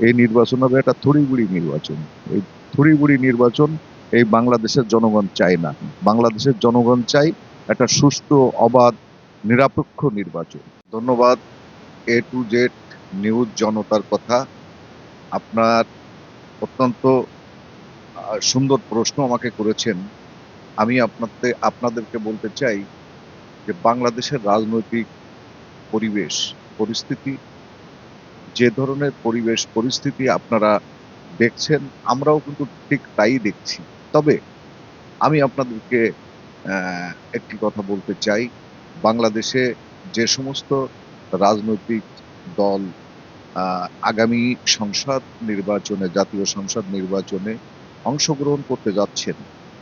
এই নির্বাচন হবে একটা থুড়িগুড়ি নির্বাচন। এই থুড়িগুড়ি নির্বাচন এই বাংলাদেশের জনগণ চায় না। বাংলাদেশের জনগণ চাই একটা সুষ্ঠু, অবাধ, নিরপেক্ষ নির্বাচন। ধন্যবাদ। এ টু জেড নিউজ জনতার কথা। আপনার অত্যন্ত সুন্দর প্রশ্ন আমাকে করেছেন। আমি আপনাদের আপনাদেরকে বলতে চাই যে বাংলাদেশের রাজনৈতিক পরিবেশ, পরিস্থিতি যে ধরনের পরিবেশ, পরিস্থিতি আপনারা দেখছেন, আমরাও কিন্তু ঠিক তাই দেখছি। তবে আমি আপনাদেরকে একটি কথা বলতে চাই। বাংলাদেশে যে সমস্ত রাজনৈতিক দল আগামী সংসদ নির্বাচনে, জাতীয় সংসদ নির্বাচনে অংশগ্রহণ করতে যাচ্ছেন,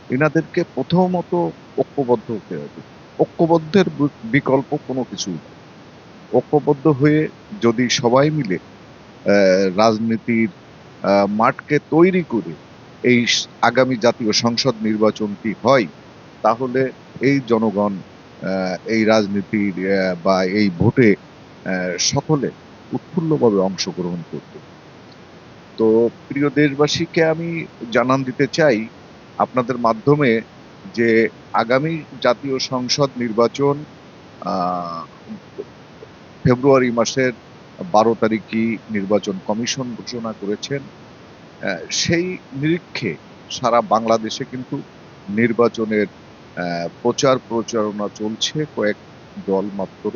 এনাদেরকে প্রথমত ঐক্যবদ্ধ হতে হবে। ঐক্যবদ্ধের বিকল্প কোনো কিছু নেই। ঐক্যবদ্ধ হয়ে যদি সবাই মিলে রাজনীতির মাঠকে তৈরি করে এই আগামী জাতীয় সংসদ নির্বাচনটি হয়, তাহলে এই জনগণ এই রাজনীতির বা এই ভোটে সকলে উৎফুল্লভাবে অংশগ্রহণ করবে। তো প্রিয় দেশবাসীকে আমি জানান দিতে চাই আপনাদের মাধ্যমে যে আগামী জাতীয় সংসদ নির্বাচন ফেব্রুয়ারি মাসের বারো তারিখই নির্বাচন কমিশন ঘোষণা করেছেন। সেই নিরীক্ষে সারা বাংলাদেশে কিন্তু নির্বাচনের প্রচার প্রচারণা চলছে কয়েক দল মাত্র।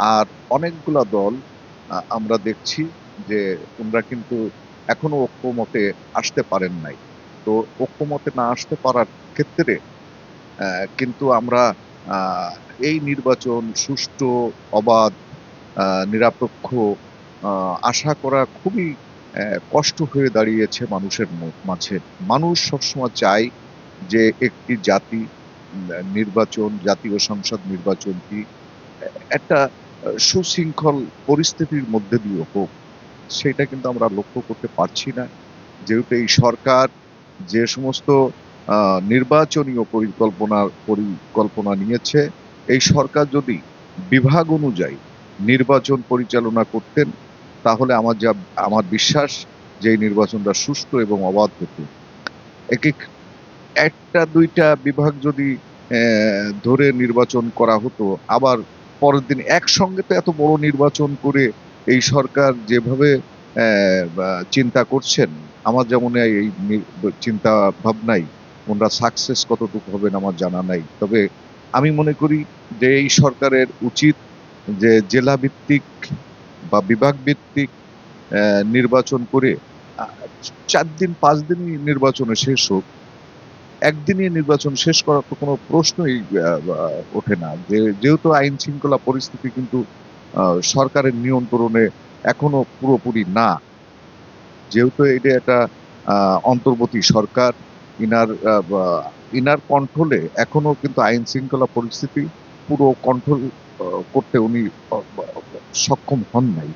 আর অনেকগুলা দল আমরা দেখছি যে তোমরা কিন্তু এখনও ঐক্যমতে আসতে পারেন নাই। তো ঐক্যমতে না আসতে পারার ক্ষেত্রে কিন্তু আমরা এই নির্বাচন সুষ্ঠু, অবাধ নিরপেক্ষ আশা করা খুবই কষ্ট হয়ে দাঁড়িয়েছে মানুষের মাঝে। মানুষ সবসময় চায় যে একটি জাতি নির্বাচন, জাতীয় সংসদ নির্বাচনটি একটা সুশৃঙ্খল পরিস্থিতির মধ্যে দিয়ে হোক। সেটা কিন্তু আমরা লক্ষ্য করতে পারছি না। যেহেতু এই সরকার যে সমস্ত নির্বাচনীয় পরিকল্পনা পরিকল্পনা নিয়েছে, এই সরকার যদি বিভাগ অনুযায়ী নির্বাচন পরিচালনা করতেন, তাহলে আমার যা, আমার বিশ্বাস যে এই নির্বাচনটা সুষ্ঠু এবং অবাধ হতো। এক এক, একটা দুইটা বিভাগ যদি ধরে নির্বাচন করা হতো, আবার পরের দিন একসঙ্গে তো এত বড় নির্বাচন করে এই সরকার যেভাবে চিন্তা করছেন, আমার যেমন এই চিন্তা ভাবনাই ওনারা সাকসেস কতটুকু হবেন আমার জানা নাই। তবে আমি মনে করি যে এই সরকারের উচিত যে জেলা ভিত্তিক বা বিভাগ ভিত্তিক নির্বাচন করে চার দিন, পাঁচ দিনই নির্বাচনে শেষ হোক, একদিনই নির্বাচন শেষ করার তো কোনো প্রশ্নই ওঠে না। যে, যেহেতু আইন শৃঙ্খলা পরিস্থিতি কিন্তু সরকারের নিয়ন্ত্রণে এখনও পুরোপুরি না। যেহেতু এটা একটা অন্তর্বর্তী সরকার, ইনার ইনার কন্ট্রোলে এখনও কিন্তু আইন শৃঙ্খলা পরিস্থিতি পুরো কন্ট্রোল করতে উনি সক্ষম হন নাই।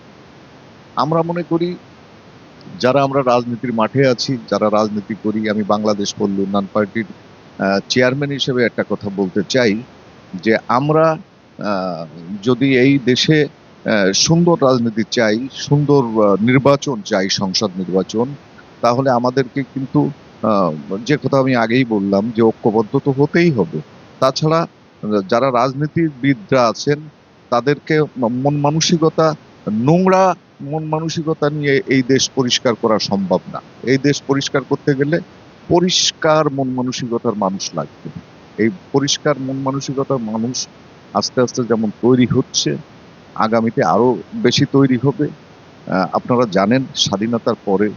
আমরা মনে করি, যারা আমরা রাজনীতির মাঠে আছি, যারা রাজনীতি করি, আমি বাংলাদেশ পল্লী উন্নয়ন পার্টির চেয়ারম্যান হিসেবে একটা কথা বলতে চাই, যে আমরা যদি এই দেশে সুন্দর রাজনীতি চাই, সুন্দর নির্বাচন চাই, সংসদ নির্বাচন, তাহলে আমাদেরকে কিন্তু যে কথা আমি আগেই বললাম, যে ঐক্যবদ্ধ তো হতেই হবে। তাছাড়া যারা রাজনীতিবিদরা আছেন, তাদেরকে মন মানসিকতা, নোংরা মন মানসিকতা নিয়ে এই দেশ পরিষ্কার করা সম্ভব না। এই দেশ পরিষ্কার করতে গেলে পরিষ্কার মন মানসিকতার মানুষ লাগবে। এই পরিষ্কার মন মানসিকতার মানুষ আস্তে আস্তে যেমন তৈরি হচ্ছে, আগামীতে আরও বেশি তৈরি হবে। আপনারা জানেন স্বাধীনতার পরে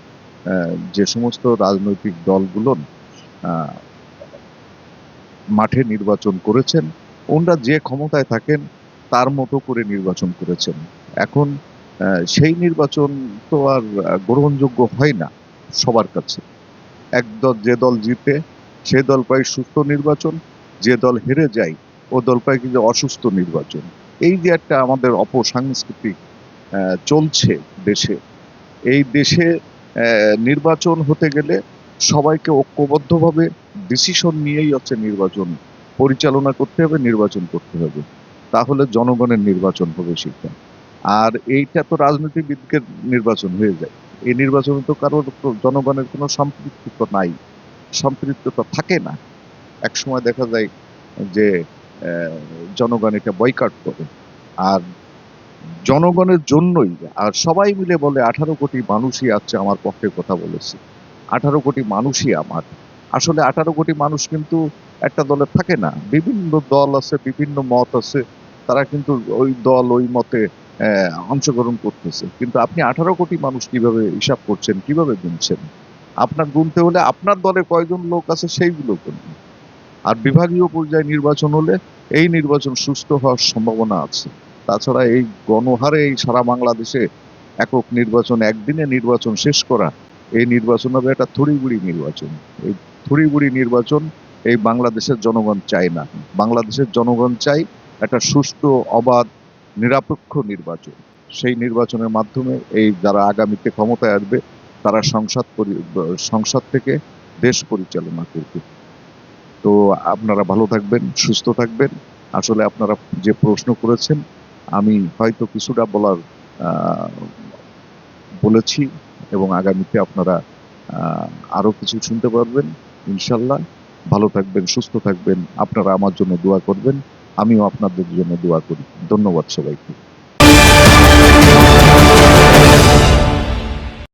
যে সমস্ত রাজনৈতিক দলগুলো মাঠে নির্বাচন করেছেন। ওনারা যে ক্ষমতায় থাকেন, তার মতো করে নির্বাচন করেছেন। এখন সেই নির্বাচন তো আর গ্রহণযোগ্য হয় না সবার কাছে। এক দল যে দল জিতে, সে দল পায় সুস্থ নির্বাচন, যে দল হেরে যায়, ও দল পায় কিন্তু অসুস্থ নির্বাচন। এই যে একটা আমাদের অপসাংস্কৃতিক চলছে দেশে। এই দেশে নির্বাচন হতে গেলে সবাইকে ঐক্যবদ্ধভাবে ডিসিশন নিয়েই হচ্ছে নির্বাচন পরিচালনা করতে হবে, নির্বাচন করতে হবে। তাহলে জনগণের নির্বাচন হবে সেটা। আর এইটা তো রাজনীতিবিদকে নির্বাচন হয়ে যায়। এই নির্বাচনে তো কারোর জনগণের কোনো সম্পৃক্ততা নাই। সম্পৃক্ততা থাকে না। এক সময় দেখা যায় যে জনগণ এটা বয়কাট করে। আর জনগণের জন্যই, আর সবাই মিলে বলে, আঠারো কোটি মানুষই আছে আমার পক্ষে কথা বলেছে। আঠারো কোটি মানুষই আমার। আসলে আঠারো কোটি মানুষ কিন্তু একটা দলে থাকে না। বিভিন্ন দল আছে, বিভিন্ন মত আছে, তারা কিন্তু ওই দল ওই মতে অংশগ্রহণ করতেছে। কিন্তু আপনি আঠারো কোটি মানুষ কীভাবে হিসাব করছেন, কীভাবে গুনছেন? আপনার গুনতে হলে আপনার দলে কয়জন লোক আছে সেইগুলো গুনুন আর বিভাগীয় পর্যায়ে নির্বাচন হলে এই নির্বাচন সুস্থ হওয়ার সম্ভাবনা আছে। তাছাড়া এই গণহারে এই সারা বাংলাদেশে একক নির্বাচন, একদিনে নির্বাচন শেষ করা এই নির্বাচন হবে একটা থুড়িগুড়ি নির্বাচন। এই থুড়িগুড়ি নির্বাচন এই বাংলাদেশের জনগণ চায় না। বাংলাদেশের জনগণ চাই একটা সুষ্ঠু অবাধ, নিরপেক্ষ নির্বাচন। সেই নির্বাচনের মাধ্যমে এই যারা আগামীতে ক্ষমতায় আসবে, তারা সংসদ সংসদ থেকে দেশ পরিচালনা করবে। তো আপনারা ভালো থাকবেন, সুস্থ থাকবেন। আসলে আপনারা যে প্রশ্ন করেছেন, আমি হয়তো কিছুটা বলার বলেছি। এবং আগামীতে আপনারা আহ, আরও কিছু শুনতে পারবেন ইনশাল্লাহ। ভালো থাকবেন সুস্থ থাকবেন আপনারা আমার জন্য দোয়া করবেন আমিও আপনাদের জন্য দোয়া করি। ধন্যবাদ সবাইকে।